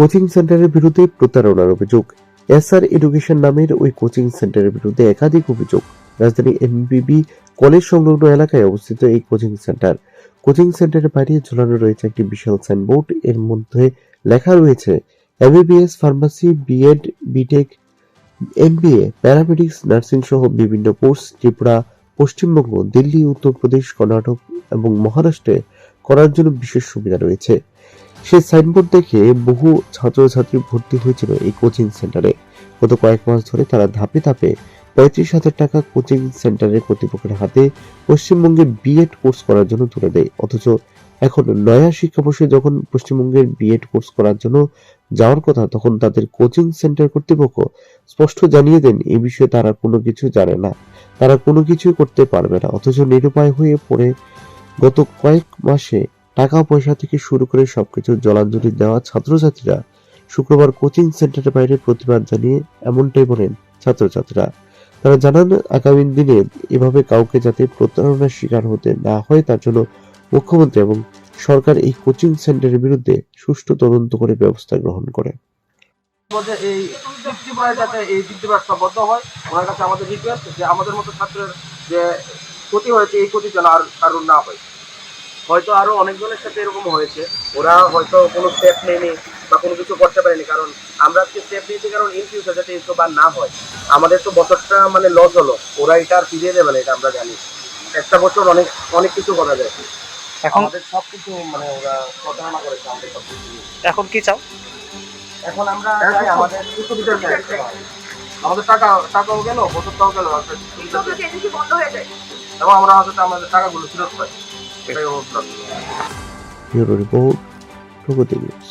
Coaching সেন্টারের বিরুদ্ধে প্রতারণার অভিযোগ। এসআর এডুকেশন নামের ওই কোচিং সেন্টারের বিরুদ্ধে একাধিক অভিযোগ। রাজধানী এমবিবি কলেজ সংলগ্ন এলাকায় অবস্থিত এই কোচিং সেন্টার। কোচিং সেন্টারের বাইরে ঝোলানো রয়েছে একটি বিশাল সাইনবোর্ড। এর মধ্যে লেখা রয়েছে, MBBS pharmacy, B Ed, B Tech, MBA, paramedics, nursing সহ বিভিন্ন কোর্স ত্রিপুরা, পশ্চিমবঙ্গ, দিল্লি, উত্তরপ্রদেশ, কর্ণাটক এবং মহারাষ্ট্রে করার জন্য বিশেষ সুবিধা রয়েছে। সেই সাইনবোর্ড দেখে বহু ছাত্রছাত্রী ভর্তি হয়েছিল এই কোচিং সেন্টারে গত কয়েক মাস ধরে তারা ধাপে ধাপে পঁয়ত্রিশ হাজার টাকা কোচিং সেন্টারের কর্তৃপক্ষের হাতে পশ্চিমবঙ্গে বিএড কোর্স করার জন্য তুলে দেয়। অথচ এখন নয়া শিক্ষাবর্ষে যখন পশ্চিমবঙ্গের বিএড কোর্স করার জন্য যাওয়ার কথা, তখন তাদের কোচিং সেন্টার কর্তৃপক্ষ স্পষ্ট জানিয়ে দেন, এ বিষয়ে তারা কোনো কিছু জানে না। তারা কোনো কিছুই করতে পারবে না। অথচ নিরুপায় হয়ে পড়ে গত কয়েক মাসে টাকা পয়সা থেকে শুরু করে সবকিছু জলাঞ্জলি দেওয়া ছাত্রছাত্রীরা শুক্রবার কোচিং সেন্টারের বাইরে প্রতিবাদ জানিয়ে এমনটাই বলেন ছাত্রছাত্রীরা। তারা জানান, আগামী দিনে এভাবে কাউকে যাতে প্রতারণার শিকার হতে না হয় তার জন্য মুখ্যমন্ত্রী এবং সরকার এই কোচিং সেন্টারের বিরুদ্ধে সুষ্ঠু তদন্ত করে ব্যবস্থা গ্রহণ করে এই তৃপ্তিবায় যাতে এই হয়, ওনার কাছে আমাদের রিকোয়েস্ট যে আমাদের মতো ছাত্রের যে ক্ষতি হয়েছে, এই ক্ষতি যেন আর কারণ না হয়। হয়তো আরও অনেকজনের সাথে এরকম হয়েছে। ওরা হয়তো কোনো স্টেপ নেয়নি বা কোনো কিছু করতে পারেনি কারণ আমরা আজকে স্টেপ নিয়েছি কারণ ইন ফিউচার যাতে এইসব আর না হয়। আমাদের তো বছরটা মানে লস হলো। ওরা এটা আর ফিরিয়ে দেবে না এটা আমরা জানি। একটা বছর অনেক অনেক কিছু করা যায়। এখন আমাদের সব কিছু মানে ওরা প্রতারণা করেছে আমাদের সব কিছু এখন কি চাও? এখন আমরা চাই আমাদের সুবিধার আমাদের টাকা টাকাও গেল বছরটাও গেল হয়ে এবং আমরা হয়তো আমাদের টাকাগুলো ফেরত পাই। এটাই অবস্থা ব্যুরো রিপোর্ট প্রগতি নিউজ।